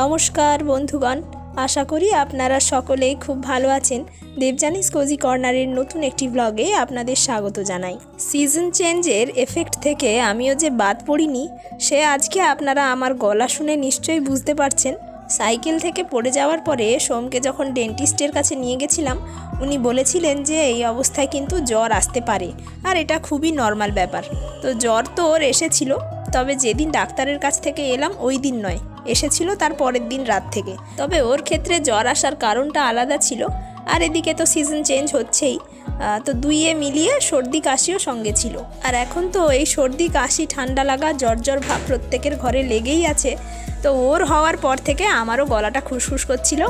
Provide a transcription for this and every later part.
নমস্কার বন্ধুগণ, আশা করি আপনারা সকলেই খুব ভালো আছেন। দেবজানিস কোজি কর্নারের নতুন একটি ব্লগে আপনাদের স্বাগত জানাই। সিজন চেঞ্জের এফেক্ট থেকে আমিও যে বাদ পড়িনি, সে আজকে আপনারা আমার গলা শুনে নিশ্চয়ই বুঝতে পারছেন। সাইকেল থেকে পড়ে যাওয়ার পরে সোমকে যখন ডেন্টিস্টের কাছে নিয়ে গেছিলাম, উনি বলেছিলেন যে এই অবস্থায় কিন্তু জ্বর আসতে পারে, আর এটা খুবই নর্মাল ব্যাপার। তো জ্বর তো ওর এসেছিল, তবে যেদিন ডাক্তারের কাছ থেকে এলাম ওই দিন নয়। এসেছিল তার পরের দিন রাত থেকে। তবে ওর ক্ষেত্রে জ্বর আসার কারণটা আলাদা ছিল। আর এদিকে তো সিজন চেঞ্জ হচ্ছেই। তো দুইয়ে মিলিয়ে সর্দি কাশিও সঙ্গে ছিল। আর এখন তো এই সর্দি, কাশি, ঠান্ডা লাগা, জ্বর জ্বর ভাব প্রত্যেকের ঘরে লেগেই আছে। তো ওর হওয়ার পর থেকে আমারও গলাটা খুসখুস করছিল।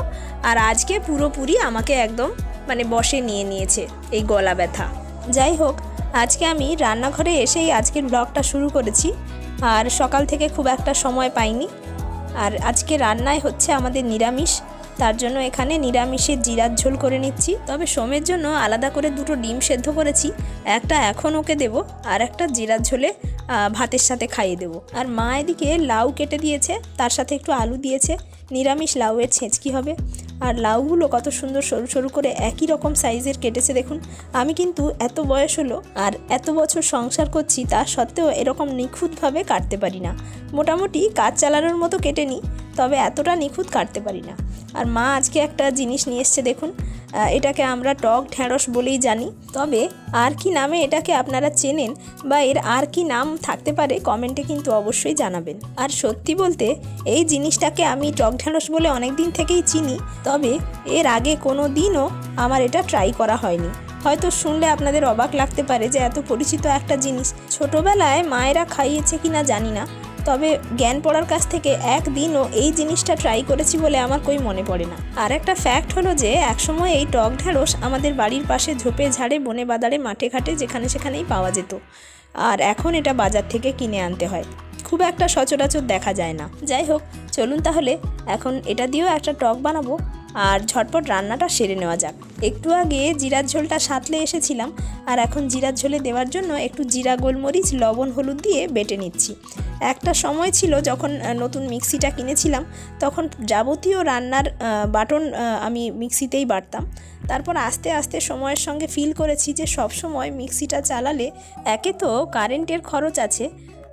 আর আজকে পুরোপুরি আমাকে একদম মানে বসে নিয়ে নিয়েছে এই গলা ব্যথা। যাই হোক, আজকে আমি রান্নাঘরে এসেই আজকের ব্লগটা শুরু করেছি। আর সকাল থেকে খুব একটা সময় পাইনি। আর আজকে রান্নায় হচ্ছে আমাদের নিরামিষ, তার জন্য এখানে নিরামিষের জিরার ঝোল করে নিচ্ছি। তবে সোমের জন্য আলাদা করে দুটো ডিম সেদ্ধ করেছি, একটা এখন ওকে দেবো আর একটা জিরার ঝোলে ভাতের সাথে খাইয়ে দেবো। আর মা এদিকে লাউ কেটে দিয়েছে, তার সাথে একটু আলু দিয়েছে, নিরামিষ লাউয়ের ছেঁচকি হবে। আর লাউগুলো কত সুন্দর সরু সরু করে একই রকম সাইজের কেটেছে দেখুন। আমি কিন্তু এত বয়স হলো আর এত বছর সংসার করছি তা সত্ত্বেও এরকম নিখুঁতভাবে কাটতে পারি না। মোটামুটি কাজ চালানোর মতো কেটে নিই তবে এতটা নিখুঁত কাটতে পারি না। আর মা আজকে একটা জিনিস নিয়ে এসছে দেখুন এটাকে আমরা টক ঢ্যাঁড়স বলেই জানি। তবে আর কি নামে এটাকে আপনারা চেনেন বা এর আর কি নাম থাকতে পারে কমেন্টে কিন্তু অবশ্যই জানাবেন। আর সত্যি বলতে, এই জিনিসটাকে আমি টক ঢ্যাঁড়স বলে অনেক দিন থেকেই চিনি, তবে এর আগে কোনো দিনও আমার এটা ট্রাই করা হয়নি। হয়তো শুনলে আপনাদের অবাক লাগতে পারে যে এত পরিচিত একটা জিনিস। ছোটবেলায় মায়েরা খাইয়েছে কিনা জানি না তবে জ্ঞান পড়ার কাছ থেকে একদিনও এই জিনিসটা ট্রাই করেছি বলে আমার কই মনে পড়ে না। আর একটা ফ্যাক্ট হলো যে, একসময় এই টক ঢ্যাঁড়স আমাদের বাড়ির পাশে ঝোপে ঝাড়ে বনে বাদারে মাঠে ঘাটে যেখানে সেখানেই পাওয়া যেত। আর এখন এটা বাজার থেকে কিনে আনতে হয়। খুব একটা সচরাচর দেখা যায় না। যাই হোক, চলুন তাহলে এখন এটা দিয়েও একটা টক বানাবো। আর ঝটপট রান্নাটা সেরে নেওয়া যাক। একটু আগে জিরার ঝোলটা সাঁতলে এসেছিলাম, আর এখন জিরার ঝোলে দেওয়ার জন্য একটু জিরা, গোলমরিচ, লবণ, হলুদ দিয়ে বেটে নিচ্ছি। একটা সময় ছিল যখন নতুন মিক্সিটা কিনেছিলাম, তখন যাবতীয় রান্নার বাটন আমি মিক্সিতেই বাটতাম। তারপর আস্তে আস্তে সময়ের সঙ্গে ফিল করেছি যে সব সময় মিক্সিটা চালালে একে তো কারেন্টের খরচ আছে,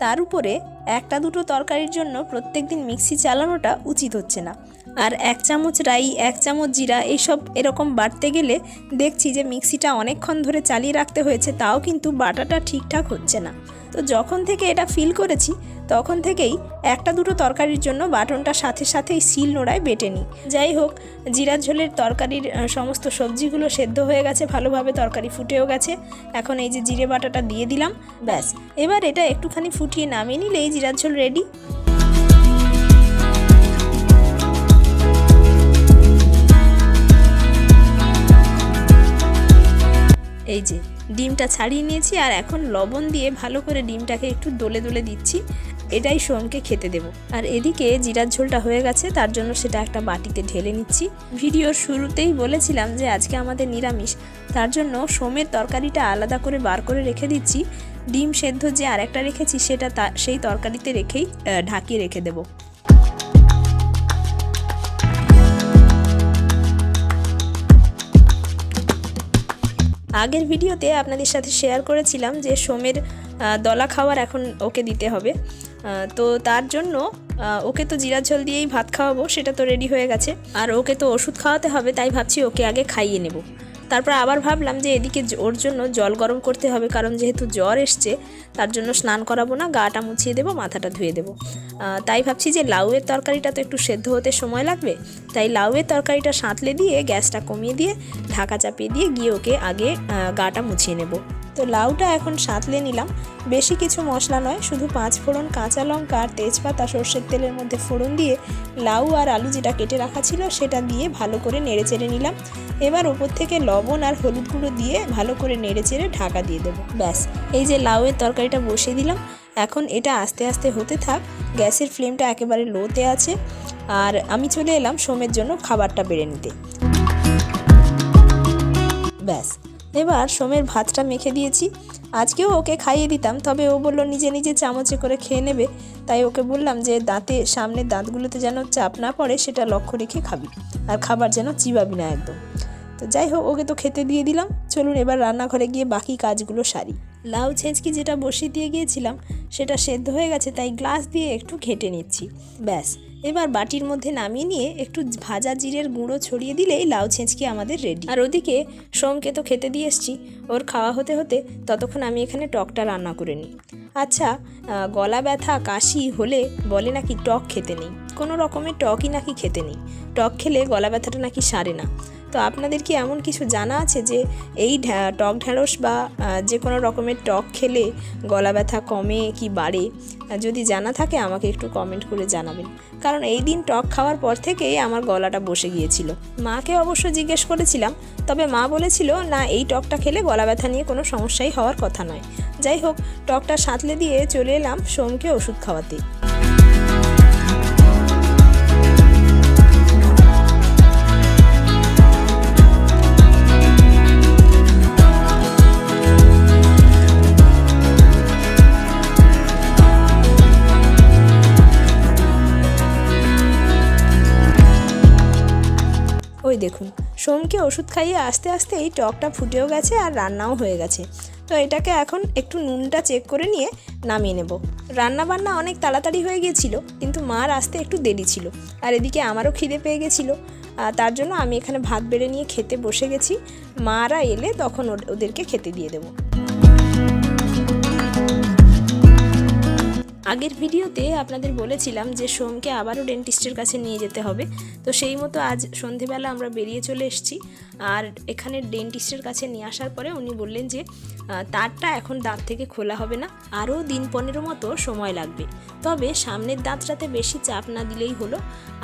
তার উপরে একটা দুটো তরকারির জন্য প্রত্যেক দিন মিক্সি চালানোটা উচিত হচ্ছে না। আর এক চামচ রাই, এক চামচ জিরা এইসব এরকম বাটতে গেলে দেখছি যে মিক্সিটা অনেকক্ষণ ধরে চালিয়ে রাখতে হয়েছে, তাও কিন্তু বাটাটা ঠিকঠাক হচ্ছে না। তো যখন থেকে এটা ফিল করেছি, তখন থেকেই একটা দুটো তরকারির জন্য বাটনটা সাথে সাথেই সিল নোড়ায় বেটে নিই। যাই হোক, জিরা ঝোলের তরকারির সমস্ত সবজিগুলো সেদ্ধ হয়ে গেছে, ভালোভাবে তরকারি ফুটেও গেছে। এখন এই যে জিরে বাটাটা দিয়ে দিলাম, ব্যাস। এবার এটা একটুখানি ফুটিয়ে নামিয়ে নিলে এই জিরার ঝোল রেডি এই যে, ডিমটা ছাড়িয়ে নিয়েছি আর এখন লবণ দিয়ে ভালো করে ডিমটাকে একটু দোলে দোলে দিচ্ছি। এটাই সোমকে খেতে দেব। আর এদিকে জিরার ঝোলটা হয়ে গেছে, তার জন্য সেটা একটা বাটিতে ঢেলে নিচ্ছি। ভিডিওর শুরুতেই বলেছিলাম যে আজকে আমাদের নিরামিষ, তার জন্য সোমের তরকারিটা আলাদা করে বার করে রেখে দিচ্ছি। ডিম সেদ্ধ যে আরেকটা রেখেছি, সেটা সেই তরকারিতে রেখেই ঢাকিয়ে রেখে দেবো। আগের ভিডিওতে আপনাদের সাথে শেয়ার করেছিলাম যে সোমের দলা খাওয়ার এখন ওকে দিতে হবে। তো তার জন্য ওকে তো জিরা ঝোল দিয়েই ভাত খাওয়াবো, সেটা তো রেডি হয়ে গেছে। আর ওকে তো ওষুধ খাওয়াতে হবে, তাই ভাবছি ওকে আগে খাইয়ে নেব। তারপর আবার ভাবলাম যে এদিকে ওর জন্য জল গরম করতে হবে, কারণ যেহেতু জ্বর এসছে, তার জন্য স্নান করাবো না গাটা মুছিয়ে দেবো, মাথাটা ধুয়ে দেবো। তাই ভাবছি যে লাউয়ের তরকারিটা তো একটু সেদ্ধ হতে সময় লাগবে, তাই লাউয়ের তরকারিটা সাঁতলে দিয়ে গ্যাসটা কমিয়ে দিয়ে ঢাকা চাপিয়ে দিয়ে গিয়ে ওকে আগে গাটা মুছিয়ে নেব। তো লাউটা এখন সাঁতলে নিলাম। বেশি কিছু মশলা নয়, শুধু পাঁচ ফোড়ন কাঁচা লঙ্কা আর তেজপাতা সর্ষের তেলের মধ্যে ফোড়ন দিয়ে লাউ আর আলু যেটা কেটে রাখা ছিল সেটা দিয়ে ভালো করে নেড়ে চেড়ে নিলাম। এবার ওপর থেকে লবণ আর হলুদ গুঁড়ো দিয়ে ভালো করে নেড়ে চেড়ে ঢাকা দিয়ে দেবো। ব্যাস, এই যে লাউয়ের তরকারিটা বসিয়ে দিলাম। এখন এটা আস্তে আস্তে হতে থাক, গ্যাসের ফ্লেমটা একেবারে লোতে আছে। আর আমি চলে এলাম সোমের জন্য খাবারটা বেড়ে নিতে। ব্যাস এবার সোমের ভাতটা মেখে দিয়েছি। আজকেও ওকে খাইয়ে দিতাম, তবে ও বলল, নিজে নিজে চামচে করে খেয়ে নেবে। তাই ওকে বললাম যে, দাঁতে, সামনের দাঁতগুলোতে যেন চাপ না পড়ে, সেটা লক্ষ্য রেখে খাবি। আর খাবার যেন চিবাবি না একদম। তো যাই হোক, ওকে তো খেতে দিয়ে দিলাম। চলুন এবার রান্নাঘরে গিয়ে বাকি কাজগুলো সারি। লাউ ছেঁচকি যেটা বসিয়ে দিয়ে গিয়েছিলাম, সেটা সেদ্ধ হয়ে গেছে, তাই গ্লাস দিয়ে একটু ঘেটে নিচ্ছি। ব্যাস এবার বাটির মধ্যে নামিয়ে নিয়ে একটু ভাজা জিরের গুঁড়ো ছড়িয়ে দিলেই লাউ ছেঁচকি আমাদের রেডি আর ওদিকে সোমকে তো খেতে দিয়ে এসছি, ওর খাওয়া হতে হতে ততক্ষণ আমি এখানে টকটা রান্না করে নিই। আচ্ছা গলা ব্যথা, কাশি হলে বলে নাকি টক খেতে নেই। কোনো রকমের টকই নাকি খেতে নেই। টক খেলে গলা ব্যথাটা নাকি সারে না। তো আপনাদের কি এমন কিছু জানা আছে যে এই টক ঢ্যাঁড়স বা যে কোনো রকমের টক খেলে গলা ব্যথা কমে কি বাড়ে? যদি জানা থাকে আমাকে একটু কমেন্ট করে জানাবেন। কারণ এই দিন টক খাওয়ার পর থেকেই আমার গলাটা বসে গিয়েছিল। মাকে অবশ্য জিজ্ঞেস করেছিলাম, তবে মা বলেছিল, না, এই টকটা খেলে গলা ব্যথা নিয়ে কোনো সমস্যাই হওয়ার কথা নয়। যাই হোক, টকটা সাঁতলে দিয়ে চলে এলাম সোমকে ওষুধ খাওয়াতে। ওই দেখুন, সোমকে ওষুধ খাইয়ে আস্তে আস্তে এই টকটা ফুটেও গেছে আর রান্নাও হয়ে গেছে। তো এটাকে এখন একটু নুনটা চেক করে নিয়ে নামিয়ে নেব। রান্না বান্না অনেক তাড়াতাড়ি হয়ে গিয়েছিল, কিন্তু মার আসতে একটু দেরি ছিল। আর এদিকে আমারও খিদে পেয়ে গেছিল। তার জন্য আমি এখানে ভাত বেড়ে নিয়ে খেতে বসে গেছি। মারা এলে তখন ওদেরকে খেতে দিয়ে দেবো। আগের ভিডিওতে আপনাদের বলেছিলাম যে সোমকে আবারও ডেন্টিস্টের কাছে নিয়ে যেতে হবে। তো সেই মতো আজ সন্ধেবেলা আমরা বেরিয়ে চলে এসেছি। আর এখানে ডেন্টিস্টের কাছে নিয়ে আসার পরে উনি বললেন যে তারটা এখন দাঁত থেকে খোলা হবে না, আরও দিন পনেরো মতো সময় লাগবে। তবে সামনের দাঁতটাতে বেশি চাপ না দিলেই হলো,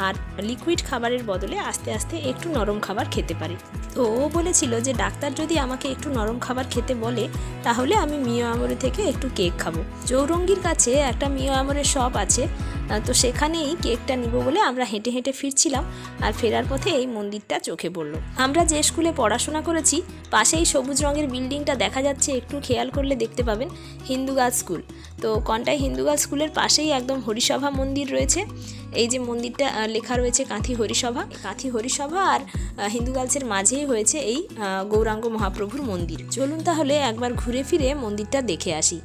আর লিকুইড খাবারের বদলে আস্তে আস্তে একটু নরম খাবার খেতে পারে। তো ও বলেছিল যে, ডাক্তার যদি আমাকে একটু নরম খাবার খেতে বলে, তাহলে আমি মিও আমরে থেকে একটু কেক খাব। চৌরঙ্গির কাছে একটা মিও আমরের শপ আছে। তো সেখানেই কেকটা নিব বলে আমরা হেঁটে হেঁটে ফিরছিলাম আর ফেরার পথে এই মন্দিরটা চোখে পড়ল। আমরা যে স্কুলে পড়াশোনা করেছি, পাশেই সবুজ রঙের বিল্ডিংটা দেখা যাচ্ছে, একটু খেয়াল করলে দেখতে পাবেন হিন্দু গার্লস স্কুল। তো কন্টাই হিন্দু গার্লস স্কুলের পাশেই একদম হরিসভা মন্দির রয়েছে। এই যে মন্দিরটা লেখা রয়েছে কাঁথি হরিসভা। কাঁথি হরিসভা আর হিন্দু গার্লসের মাঝেই হয়েছে এই গৌরাঙ্গ মহাপ্রভুর মন্দির। চলুন তাহলে একবার ঘুরে ফিরে মন্দিরটা দেখে আসি।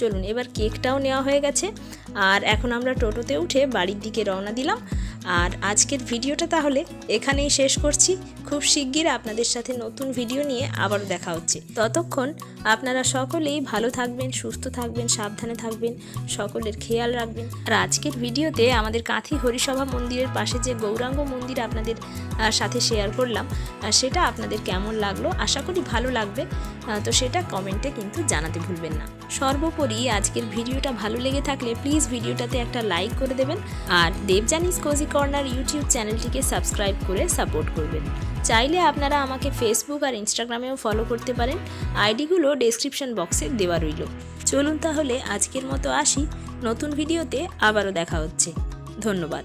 চলুন, এবার কেকটাও নেওয়া হয়ে গেছে। আর এখন আমরা টোটোতে উঠে বাড়ির দিকে রওনা দিলাম। আর আজকের ভিডিওটা তাহলে এখানেই শেষ করছি। খুব শিগগির আপনাদের সাথে নতুন ভিডিও নিয়ে আবারও দেখা হচ্ছে। ততক্ষণ আপনারা সকলেই ভালো থাকবেন, সুস্থ থাকবেন, সাবধানে থাকবেন, সকলের খেয়াল রাখবেন। আর আজকের ভিডিওতে আমাদের কাঁথি হরিসভা মন্দিরের পাশে যে গৌরাঙ্গ মন্দির আপনাদের সাথে শেয়ার করলাম সেটা আপনাদের কেমন লাগল? আশা করি ভালো লাগবে। তো সেটা কমেন্টে কিন্তু জানাতে ভুলবেন না। সর্বোপরি আজকের ভিডিওটা ভালো লেগে থাকলে প্লিজ ভিডিওটাতে একটা লাইক করে দেবেন। আর দেবজানিস কোজি কর্নার ইউটিউব চ্যানেলটিকে সাবস্ক্রাইব করে সাপোর্ট করবেন। চাইলে আপনারা আমাকে ফেসবুক আর ইনস্টাগ্রামেও ফলো করতে পারেন। আইডিগুলো ডেসক্রিপশন বক্সে দেওয়া রইল। চলুন তাহলে আজকের মতো আসি। নতুন ভিডিওতে আবারও দেখা হচ্ছে। ধন্যবাদ।